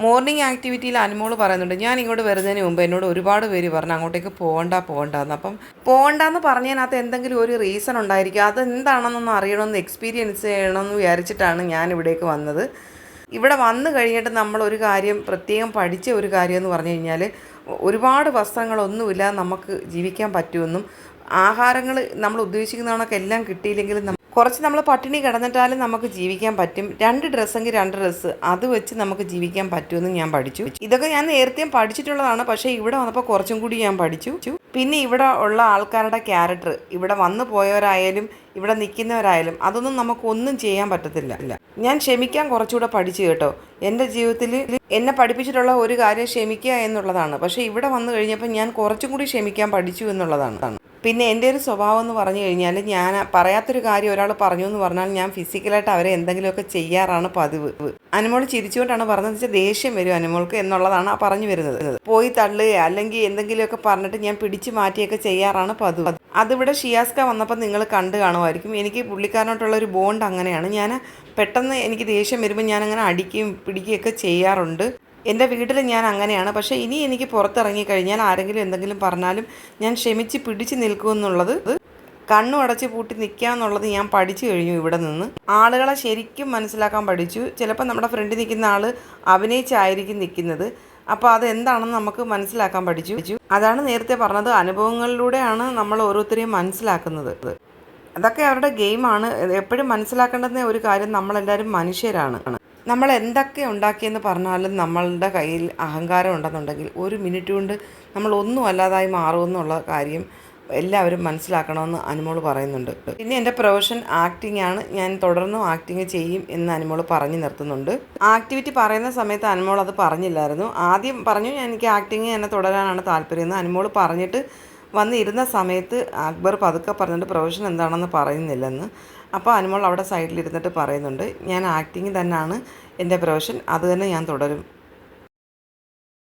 Morning ആക്ടിവിറ്റിയിൽ Anumol പറയുന്നുണ്ട് ഞാൻ ഇങ്ങോട്ട് വരുന്നതിന് മുമ്പ് എന്നോട് ഒരുപാട് പേര് പറഞ്ഞു അങ്ങോട്ടേക്ക് പോകണ്ട പോകണ്ടെന്ന് അപ്പം പോകണ്ടെന്ന് പറഞ്ഞതിനകത്ത് എന്തെങ്കിലും ഒരു റീസൺ ഉണ്ടായിരിക്കും. അത് അറിയണമെന്ന് എക്സ്പീരിയൻസ് ചെയ്യണമെന്ന് വിചാരിച്ചിട്ടാണ് ഞാൻ ഇവിടേക്ക് വന്നത്. ഇവിടെ വന്നു കഴിഞ്ഞിട്ട് നമ്മൾ ഒരു കാര്യം പ്രത്യേകം പഠിച്ച ഒരു കാര്യം എന്ന് പറഞ്ഞു കഴിഞ്ഞാൽ ഒരുപാട് വസ്ത്രങ്ങളൊന്നുമില്ലാതെ നമുക്ക് ജീവിക്കാൻ പറ്റുമെന്നും ആഹാരങ്ങൾ നമ്മൾ ഉദ്ദേശിക്കുന്ന കണക്കെല്ലാം കിട്ടിയില്ലെങ്കിലും നമ്മ- കുറച്ച് നമ്മൾ പട്ടിണി കിടന്നിട്ടാലും നമുക്ക് ജീവിക്കാൻ പറ്റും. രണ്ട് ഡ്രസ്സെങ്കിൽ രണ്ട് ഡ്രസ്സ്. അത് വെച്ച് നമുക്ക് ജീവിക്കാൻ പറ്റുമെന്ന് ഞാൻ പഠിച്ചു. ഇതൊക്കെ ഞാൻ നേരത്തെയും പഠിച്ചിട്ടുള്ളതാണ്. പക്ഷേ ഇവിടെ വന്നപ്പോൾ കുറച്ചും കൂടി ഞാൻ പഠിച്ചു. പിന്നെ ഇവിടെ ഉള്ള ആൾക്കാരുടെ ക്യാരക്ടർ ഇവിടെ വന്നു പോയവരായാലും ഇവിടെ നിൽക്കുന്നവരായാലും അതൊന്നും നമുക്കൊന്നും ചെയ്യാൻ പറ്റത്തില്ല. ഞാൻ ക്ഷമിക്കാൻ കുറച്ചുകൂടെ പഠിച്ചു കേട്ടോ. എന്റെ ജീവിതത്തിൽ എന്നെ പഠിപ്പിച്ചിട്ടുള്ള ഒരു കാര്യം ക്ഷമിക്കുക എന്നുള്ളതാണ്. പക്ഷേ ഇവിടെ വന്നു കഴിഞ്ഞപ്പോൾ ഞാൻ കുറച്ചും കൂടി ക്ഷമിക്കാൻ പഠിച്ചു എന്നുള്ളതാണ്. പിന്നെ എന്റെ ഒരു സ്വഭാവം എന്ന് പറഞ്ഞു കഴിഞ്ഞാൽ ഞാൻ പറയാത്തൊരു കാര്യം ഒരാൾ പറഞ്ഞു എന്ന് പറഞ്ഞാൽ ഞാൻ ഫിസിക്കലായിട്ട് അവരെ എന്തെങ്കിലുമൊക്കെ ചെയ്യാറാണ് പതിവ്. അനുമോൾ ചിരിച്ചുകൊണ്ടാണ് പറഞ്ഞത് വെച്ചാൽ ദേഷ്യം വരും അനുമോൾക്ക് എന്നുള്ളതാണ് പറഞ്ഞു വരുന്നത്. പോയി തള്ളുക അല്ലെങ്കിൽ എന്തെങ്കിലുമൊക്കെ പറഞ്ഞിട്ട് ഞാൻ പിടിച്ചു മാറ്റിയൊക്കെ ചെയ്യാറാണ് പതിവ്. അതിവിടെ ഷിയാസ്ക വന്നപ്പോൾ നിങ്ങൾ കണ്ടു കാണുമായിരിക്കും. എനിക്ക് പുള്ളിക്കാരനോട്ടുള്ള ഒരു ബോണ്ട് അങ്ങനെയാണ്. ഞാൻ പെട്ടെന്ന് എനിക്ക് ദേഷ്യം വരുമ്പോൾ ഞാൻ അങ്ങനെ അടിക്കുകയും പിടിക്കുകയൊക്കെ ചെയ്യാറുണ്ട്. എന്റെ വീട്ടിൽ ഞാൻ അങ്ങനെയാണ്. പക്ഷേ ഇനി എനിക്ക് പുറത്തിറങ്ങി കഴിഞ്ഞാൽ ആരെങ്കിലും എന്തെങ്കിലും പറഞ്ഞാലും ഞാൻ ക്ഷമിച്ച് പിടിച്ച് നിൽക്കുമെന്നുള്ളത് കണ്ണു അടച്ച് പൂട്ടി നിൽക്കുക എന്നുള്ളത് ഞാൻ പഠിച്ചു കഴിഞ്ഞു ഇവിടെ നിന്ന്. ആളുകളെ ശരിക്കും മനസ്സിലാക്കാൻ പഠിച്ചു. ചിലപ്പോൾ നമ്മുടെ ഫ്രണ്ടിൽ നിൽക്കുന്ന ആൾ അഭിനയിച്ചായിരിക്കും നിൽക്കുന്നത്. അപ്പോൾ അതെന്താണെന്ന് നമുക്ക് മനസ്സിലാക്കാൻ പഠിച്ചു. അതാണ് നേരത്തെ പറഞ്ഞത്. അനുഭവങ്ങളിലൂടെയാണ് നമ്മൾ ഓരോരുത്തരെയും മനസ്സിലാക്കുന്നത്. അതൊക്കെ അവരുടെ ഗെയിമാണ്. എപ്പോഴും മനസ്സിലാക്കേണ്ടുന്ന ഒരു കാര്യം നമ്മളെല്ലാവരും മനുഷ്യരാണ്. നമ്മൾ എന്തൊക്കെ ഉണ്ടാക്കിയെന്ന് പറഞ്ഞാലും നമ്മളുടെ കയ്യിൽ അഹങ്കാരം ഉണ്ടെന്നുണ്ടെങ്കിൽ ഒരു മിനിറ്റ് കൊണ്ട് നമ്മൾ ഒന്നും അല്ലാതായി മാറുമെന്നുള്ള കാര്യം എല്ലാവരും മനസ്സിലാക്കണമെന്ന് അനുമോൾ പറയുന്നുണ്ട്. പിന്നെ എന്റെ പ്രൊഫഷൻ ആക്ടിംഗ് ആണ്. ഞാൻ തുടർന്നും ആക്ടിങ് ചെയ്യും എന്ന് അനുമോൾ പറഞ്ഞു നിർത്തുന്നുണ്ട്. ആക്ടിവിറ്റി പറയുന്ന സമയത്ത് അനുമോൾ അത് പറഞ്ഞില്ലായിരുന്നു. ആദ്യം പറഞ്ഞു "ഞാൻ- എനിക്ക് ആക്ടിങ് തന്നെ തുടരാനാണ് താല്പര്യം എന്ന് അനുമോൾ പറഞ്ഞിട്ട് വന്നിരുന്ന സമയത്ത് അക്ബർ പതുക്കെ പറഞ്ഞിട്ട് പ്രൊഫഷൻ എന്താണെന്ന് പറയുന്നില്ലെന്ന്. അപ്പോൾ അനുമോൾ അവിടെ സൈഡിലിരുന്നിട്ട് പറയുന്നുണ്ട് ഞാൻ ആക്ടിങ് തന്നെയാണ് എന്റെ പ്രൊഫഷൻ അത് തന്നെ ഞാൻ തുടരും.